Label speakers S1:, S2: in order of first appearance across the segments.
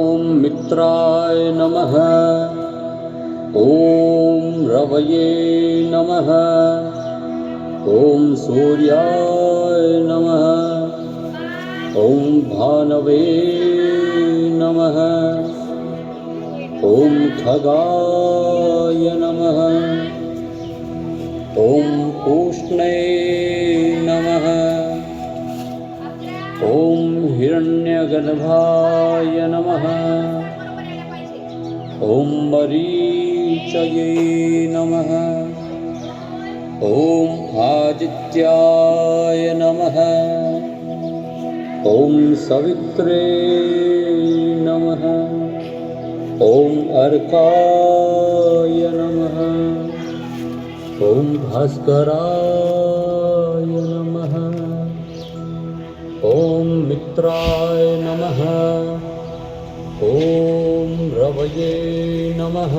S1: ॐ मित्राय नमः। ॐ रवये नमः। ॐ सूर्याय नमः। ॐ भानवे नमः। ॐ खगाय नमः। ॐ पूष्णे हिरण्यगर्भाय नमः। ॐ मरीचये नमः। ॐ आदित्याय नमः। ॐ सवित्रे नमः। ॐ अर्काय नमः। ॐ भास्कराय नमः ॐ मित्राय नमः। ॐ रवये नमः।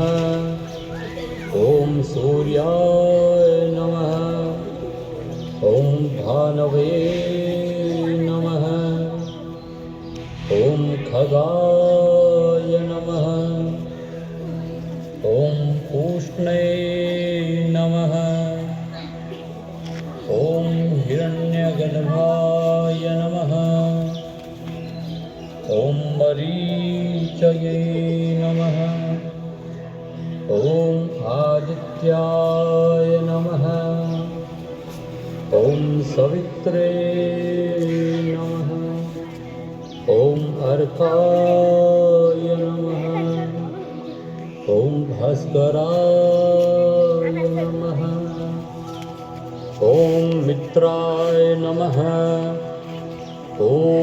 S1: ॐ सूर्याय नमः। ॐ भानवे नमः। ॐ खगाय नमः। ॐ पूष्णे नमः। ॐ हिरण्यगर्भाय मरीचये नमः। ॐ आदित्याय नमः। ॐ सवित्रे नमः। ॐ अर्काय नमः। ॐ भास्कराय नमः। ॐ मित्राय नमः। ॐ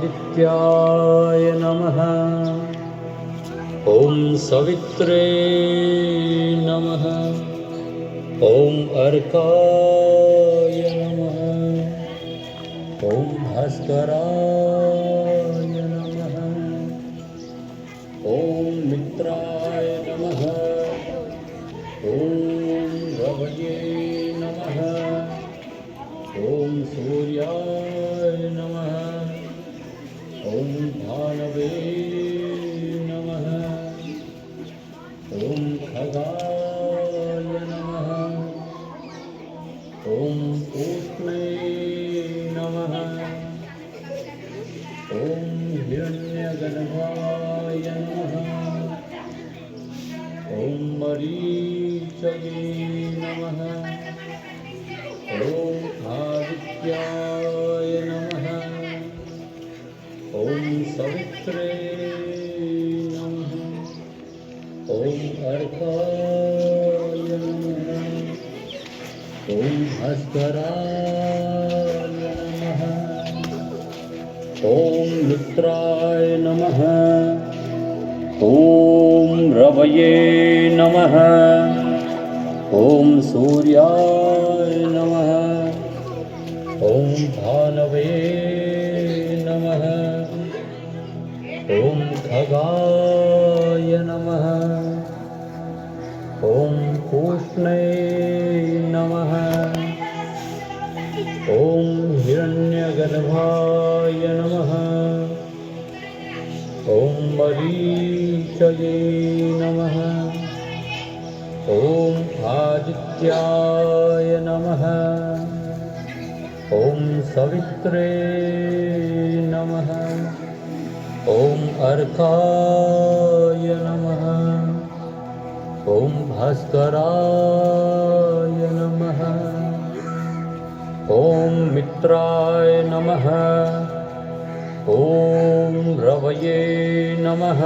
S1: आदित्याय नमः। ॐ सवित्रे नमः। ॐ अर्काय नमः। ॐ भास्कराय नमः। ॐ मित्राय नमः। ॐ रवये नमः। ॐ सूर्याय ॐ भानवे नमः। ॐ खगाय नमः। ॐ पूष्णे नमः। ॐ हिरण्यगर्भाय नमः। ॐ मरीचये नमः। ॐ आदित्याय भास्कराय नमः। ॐ मित्राय नमः। ॐ रवये नमः। ॐ सूर्याय नमः। ॐ भानवे नमः। ॐ खगाय नमः। ॐ पूष्णे नमः। हिरण्यगर्भाय नमः। ॐ मरीचये नमः। ॐ आदित्याय नमः। ॐ सवित्रे नमः। ॐ अर्काय नमः। ॐ भास्कराय ॐ मित्राय नमः। ॐ रवये नमः।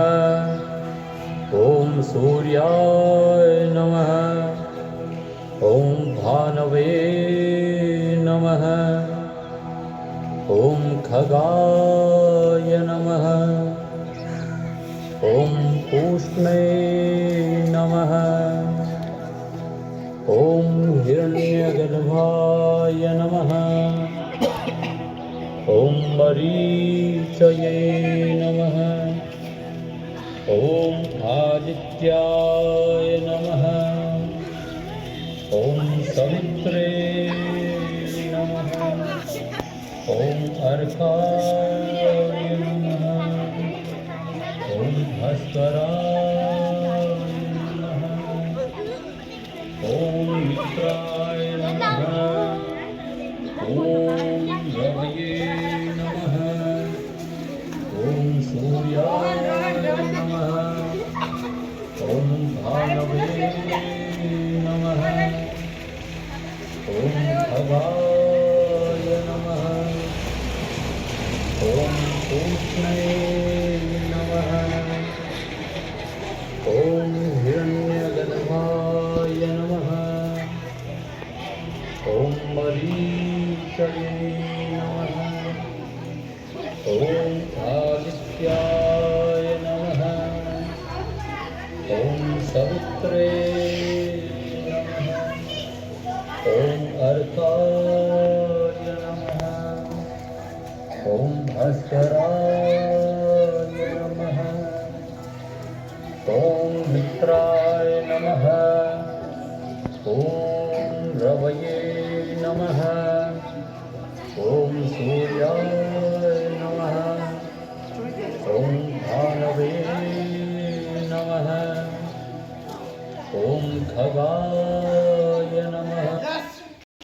S1: ॐ सूर्याय नमः। ॐ भानवे नमः। ॐ खगाय नमः। ॐ पूष्णे नमः हिरण्यगर्भाय नमः। ॐ मरीचये नमः। ॐ आदित्याय नमः। ॐ सवित्रे नमः। ॐ अर्काय नमः। ॐ भास्कराय ॐ मित्राय ॐ भानवे नमः। ॐ भवाय नमः ॐ पूष्णे नमः। ॐ हिरण्यगर्भाय नमः ॐ मरीचये नमः ॐ आदित्याय सवित्रे ॐ अर्काय नमः। ॐ भास्कराय नमः। ॐ मित्राय नमः। ॐ रवये नमः। ॐ सूर्याय भानवे नमः ॐ खगाय